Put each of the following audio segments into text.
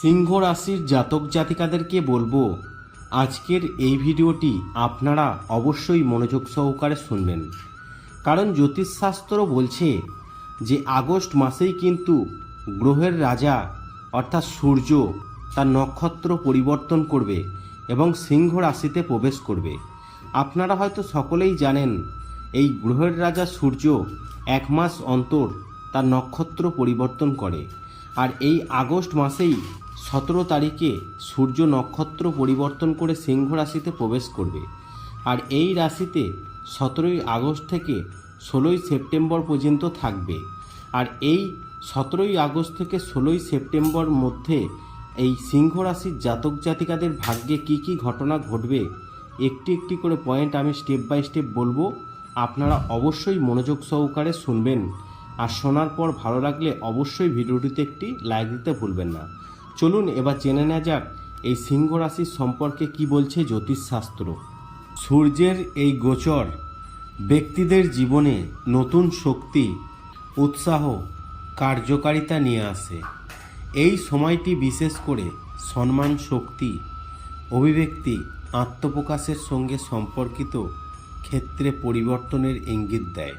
সিংহ রাশির জাতক জাতিকাদেরকে বলব, আজকের এই ভিডিওটি আপনারা অবশ্যই মনোযোগ সহকারে শুনবেন। কারণ জ্যোতিষশাস্ত্র বলছে যে আগস্ট মাসেই কিন্তু গ্রহের রাজা, অর্থাৎ সূর্য, তার নক্ষত্র পরিবর্তন করবে এবং সিংহ রাশিতে প্রবেশ করবে। আপনারা হয়তো সকলেই জানেন, এই গ্রহের রাজা সূর্য এক মাস অন্তর তার নক্ষত্র পরিবর্তন করে। আর এই আগস্ট মাসেই সতেরো তারিখে সূর্য নক্ষত্র পরিবর্তন করে সিংহ রাশিতে প্রবেশ করবে। আর এই রাশিতে সতেরোই আগস্ট থেকে ষোলোই সেপ্টেম্বর পর্যন্ত থাকবে। আর এই সতেরোই আগস্ট থেকে ষোলোই সেপ্টেম্বর মধ্যে এই সিংহ রাশির জাতক জাতিকাদের ভাগ্যে কি কি ঘটনা ঘটবে, একটি একটি করে পয়েন্ট আমি স্টেপ বাই স্টেপ বলব। আপনারা অবশ্যই মনোযোগ সহকারে শুনবেন। আর শোনার পর ভালো লাগলে অবশ্যই ভিডিওটিতে একটি লাইক দিতে ভুলবেন না। চলুন এবার জেনে নেওয়া যাক, এই সিংহ রাশির সম্পর্কে কি বলছে জ্যোতিষশাস্ত্র। সূর্যের এই গোচর, ব্যক্তিদের জীবনে নতুন শক্তি, উৎসাহ, কার্যকারিতা নিয়ে আসে। এই সময়টি বিশেষ করে সম্মান শক্তি, অভিব্যক্তি, আত্মপ্রকাশের সঙ্গে সম্পর্কিত ক্ষেত্রে পরিবর্তনের ইঙ্গিত দেয়।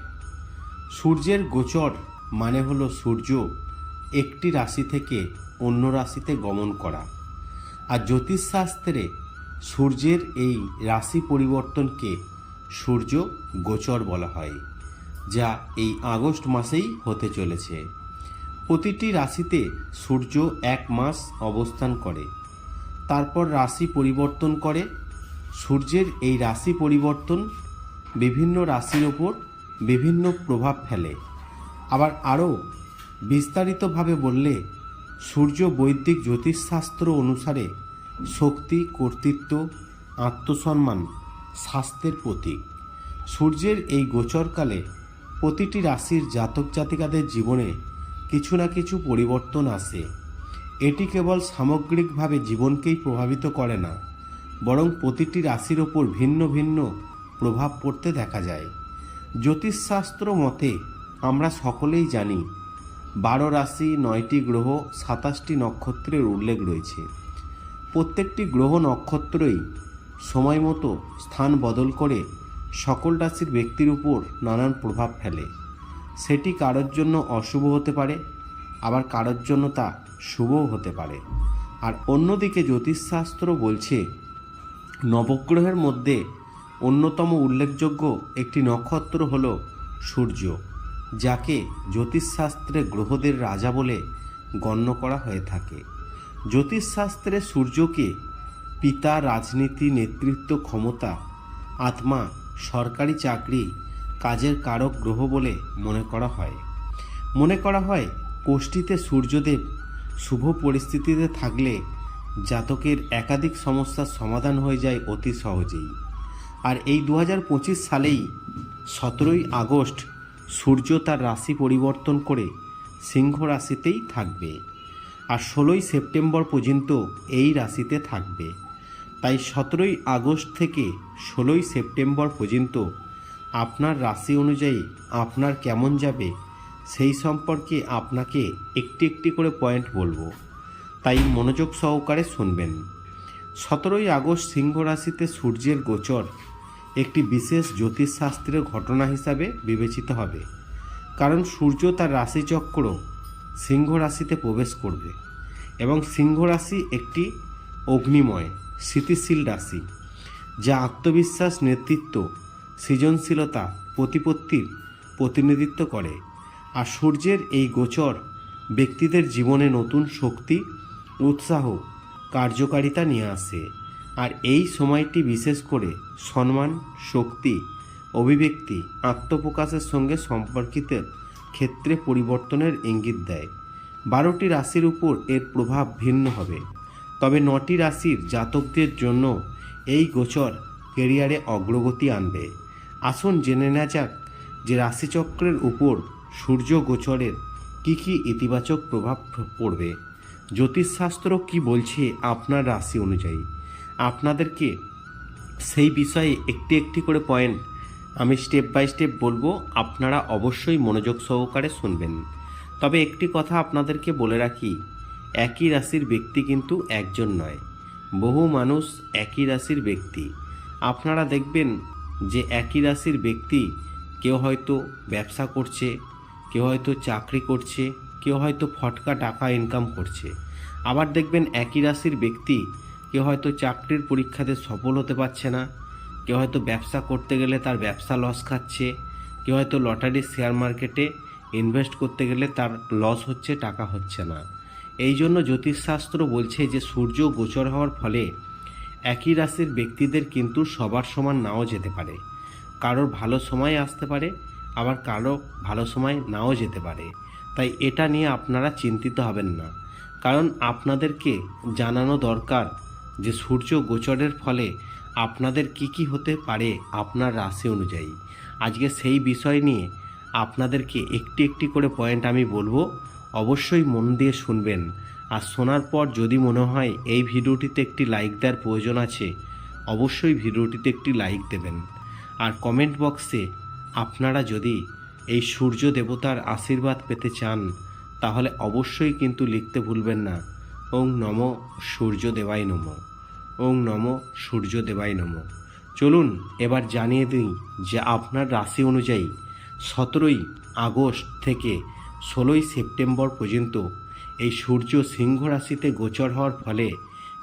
সূর্যের গোচর মানে হলো সূর্য একটি রাশি থেকে অন্য রাশিতে গমন করা। আর জ্যোতিষশাস্ত্রে সূর্যের এই রাশি পরিবর্তনকে সূর্য গোচর বলা হয়, যা এই আগস্ট মাসেই হতে চলেছে। প্রতিটি রাশিতে সূর্য এক মাস অবস্থান করে, তারপর রাশি পরিবর্তন করে। সূর্যের এই রাশি পরিবর্তন বিভিন্ন রাশির ওপর বিভিন্ন প্রভাব ফেলে। আবার আরও বিস্তারিতভাবে বললে সূর্য বৈদিক জ্যোতিষশাস্ত্র অনুসারে শক্তি, কর্তৃত্ব, আত্মসম্মান, স্বাস্থ্যের প্রতীক। সূর্যের এই গোচরকালে প্রতিটি রাশির জাতক জাতিকাদের জীবনে কিছু না কিছু পরিবর্তন আসে। এটি কেবল সামগ্রিকভাবে জীবনকেই প্রভাবিত করে না, বরং প্রতিটি রাশির ওপর ভিন্ন ভিন্ন প্রভাব পড়তে দেখা যায়। জ্যোতিষশাস্ত্র মতে আমরা সকলেই জানি বারো রাশি, নয়টি গ্রহ, সাতাশটি নক্ষত্রের উল্লেখ রয়েছে। প্রত্যেকটি গ্রহ নক্ষত্রই সময় মতো স্থান বদল করে সকল রাশির ব্যক্তির উপর নানান প্রভাব ফেলে। সেটি কারোর জন্য অশুভ হতে পারে, আবার কারোর জন্য তা শুভও হতে পারে। আর অন্যদিকে জ্যোতিষশাস্ত্র বলছে, নবগ্রহের মধ্যে অন্যতম উল্লেখযোগ্য একটি নক্ষত্র হল সূর্য। যাকে জ্যোতিষশাস্ত্রে গ্রহদের রাজা বলে গণ্য করা হয়ে থাকে। জ্যোতিষশাস্ত্রে সূর্যকে পিতা রাজনীতি নেতৃত্ব ক্ষমতা, আত্মা সরকারি চাকরি, কাজের কারক গ্রহ বলে মনে করা হয়। মনে করা হয়, কোষ্ঠীতে সূর্যদেব শুভ পরিস্থিতিতে থাকলে জাতকের একাধিক সমস্যার সমাধান হয়ে যায় অতি সহজেই। আর এই দু হাজার পঁচিশ সালেই সতেরোই আগস্ট সূর্য তার রাশি পরিবর্তন করে সিংহ রাশিতেই থাকবে আর ষোলোই সেপ্টেম্বর পর্যন্ত এই রাশিতে থাকবে। তাই সতেরোই আগস্ট থেকে ষোলোই সেপ্টেম্বর পর্যন্ত আপনার রাশি অনুযায়ী আপনার কেমন যাবে সেই সম্পর্কে আপনাকে একটি একটি করে পয়েন্ট বলব। তাই মনোযোগ সহকারে শুনবেন। সতেরোই আগস্ট সিংহ রাশিতে সূর্যের গোচর একটি বিশেষ জ্যোতিষশাস্ত্রের ঘটনা হিসাবে বিবেচিত হবে। কারণ সূর্য তার রাশিচক্র সিংহ রাশিতে প্রবেশ করবে এবং সিংহ রাশি একটি অগ্নিময়, স্থিতিশীল রাশি, যা আত্মবিশ্বাস, নেতৃত্ব, সৃজনশীলতা, প্রতিপত্তির প্রতিনিধিত্ব করে। আর সূর্যের এই গোচর ব্যক্তিদের জীবনে নতুন শক্তি, উৎসাহ, কার্যকারিতা নিয়ে আসে। আর এই সময়টি বিশেষ করে সম্মান, শক্তি, অভিব্যক্তি, আত্মপ্রকাশের সঙ্গে সম্পর্কিত ক্ষেত্রে পরিবর্তনের ইঙ্গিত দেয়। বারোটি রাশির উপর এর প্রভাব ভিন্ন হবে। তবে নটি রাশির জাতকদের জন্য এই গোচর কেরিয়ারে অগ্রগতি আনবে। আসুন জেনে নেওয়া যাক যে রাশিচক্রের উপর সূর্য গোচরের কী কী ইতিবাচক প্রভাব পড়বে। জ্যোতিষশাস্ত্র কি বলছে আপনার রাশি অনুযায়ী? আপনাদেরকে সেই বিষয়ে একটি একটি করে পয়েন্ট আমি স্টেপ বাই স্টেপ বলব, আপনারা অবশ্যই মনোযোগ সহকারে শুনবেন। তবে একটি কথা আপনাদেরকে বলে রাখি, একই রাশির ব্যক্তি কিন্তু একজন নয়, বহু মানুষ একই রাশির ব্যক্তি। আপনারা দেখবেন যে একই রাশির ব্যক্তি কেউ হয়তো ব্যবসা করছে, কেউ হয়তো চাকরি করছে, কেউ হয়তো ফটকা টাকা ইনকাম করছে। আবার দেখবেন একই রাশির ব্যক্তি কেউ হয়তো চাকরির পরীক্ষাতে সফল হতে পারছে না, কেউ হয়তো ব্যবসা করতে গেলে তার ব্যবসা লস খাচ্ছে, কেউ হয়তো লটারি শেয়ার মার্কেটে ইনভেস্ট করতে গেলে তার লস হচ্ছে, টাকা হচ্ছে না। এই জন্য জ্যোতিষশাস্ত্র বলছে যে সূর্য গোচর হওয়ার ফলে একই রাশির ব্যক্তিদের কিন্তু সবার সমান নাও যেতে পারে। কারোর ভালো সময় আসতে পারে, আবার কারও ভালো সময় নাও যেতে পারে। তাই এটা নিয়ে আপনারা চিন্তিত হবেন না। কারণ আপনাদেরকে জানানো দরকার যে সূর্য গোচরের ফলে আপনাদের কি কি হতে পারে আপনার রাশি অনুযায়ী। আজকে সেই বিষয় নিয়ে আপনাদেরকে একটি একটি করে পয়েন্ট আমি বলব। অবশ্যই মন দিয়ে শুনবেন। আর শোনার পর যদি মনে হয় এই ভিডিওটিতে একটি লাইক দেওয়ার প্রয়োজন আছে, অবশ্যই ভিডিওটিতে একটি লাইক দেবেন। আর কমেন্ট বক্সে আপনারা যদি এই সূর্য দেবতার আশীর্বাদ পেতে চান, তাহলে অবশ্যই কিন্তু লিখতে ভুলবেন না। ওং নম সূর্য দেবাই নম। ওং নম সূর্য দেবাই নম। চলুন এবার জানিয়ে দিই যে আপনার রাশি অনুযায়ী সতেরোই আগস্ট থেকে ষোলোই সেপ্টেম্বর পর্যন্ত এই সূর্য সিংহ রাশিতে গোচর হওয়ার ফলে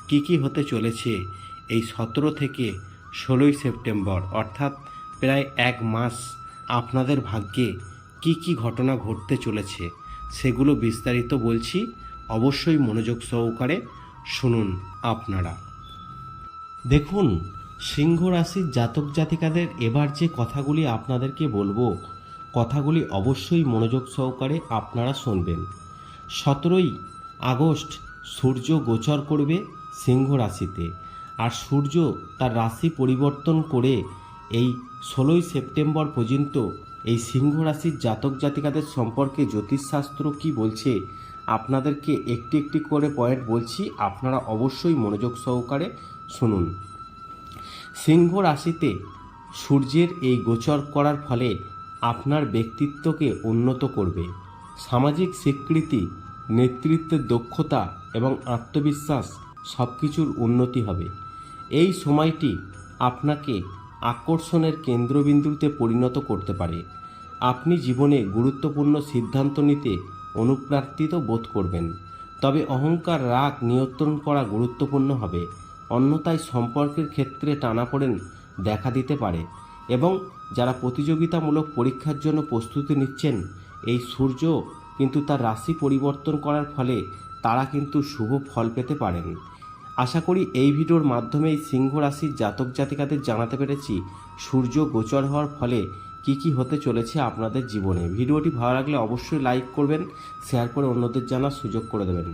কি কি হতে চলেছে এই সতেরো থেকে ষোলোই সেপ্টেম্বর, অর্থাৎ প্রায় এক মাস আপনাদের ভাগ্যে কি কি ঘটনা ঘটতে চলেছে সেগুলো বিস্তারিত বলছি। অবশ্যই মনোযোগ সহকারে শুনুন আপনারা। দেখুন, সিংহ রাশির জাতক জাতিকাদের এবার যে কথাগুলি আপনাদেরকে বলব, কথাগুলি অবশ্যই মনোযোগ সহকারে আপনারা শুনবেন। সতেরোই আগস্ট সূর্য গোচর করবে সিংহ রাশিতে, আর সূর্য তার রাশি পরিবর্তন করে এই ষোলোই সেপ্টেম্বর পর্যন্ত এই সিংহ রাশির জাতক জাতিকাদের সম্পর্কে জ্যোতিষশাস্ত্র কি বলছে আপনাদেরকে একটি একটি করে পয়েন্ট বলছি, আপনারা অবশ্যই মনোযোগ সহকারে শুনুন। সিংহ রাশিতে সূর্যের এই গোচর করার ফলে আপনার ব্যক্তিত্বকে উন্নত করবে। সামাজিক স্বীকৃতি নেতৃত্বের দক্ষতা এবং আত্মবিশ্বাস সব কিছুর উন্নতি হবে। এই সময়টি আপনাকে আকর্ষণের কেন্দ্রবিন্দুতে পরিণত করতে পারে। আপনি জীবনে গুরুত্বপূর্ণ সিদ্ধান্ত নিতে অনুপ্রার্থিত বোধ করবেন। তবে অহংকার, রাগ নিয়ন্ত্রণ করা গুরুত্বপূর্ণ হবে। অন্যথায় সম্পর্কের ক্ষেত্রে টানাপোড়েন দেখা দিতে পারে এবং যারা প্রতিযোগিতামূলক পরীক্ষার জন্য প্রস্তুতি নিচ্ছেন, এই সূর্য কিন্তু তার রাশি পরিবর্তন করার ফলে তারা কিন্তু শুভ ফল পেতে পারেন। আশা করি এই ভিডিওর মাধ্যমেই সিংহ রাশির জাতক জাতিকাদের জানাতে পেরেছি সূর্য গোচর হওয়ার ফলে কি কি হতে চলেছে আপনাদের জীবনে? ভিডিওটি ভালো লাগলে অবশ্যই লাইক করবেন শেয়ার করে অন্যদের জানার সুযোগ করে দেবেন।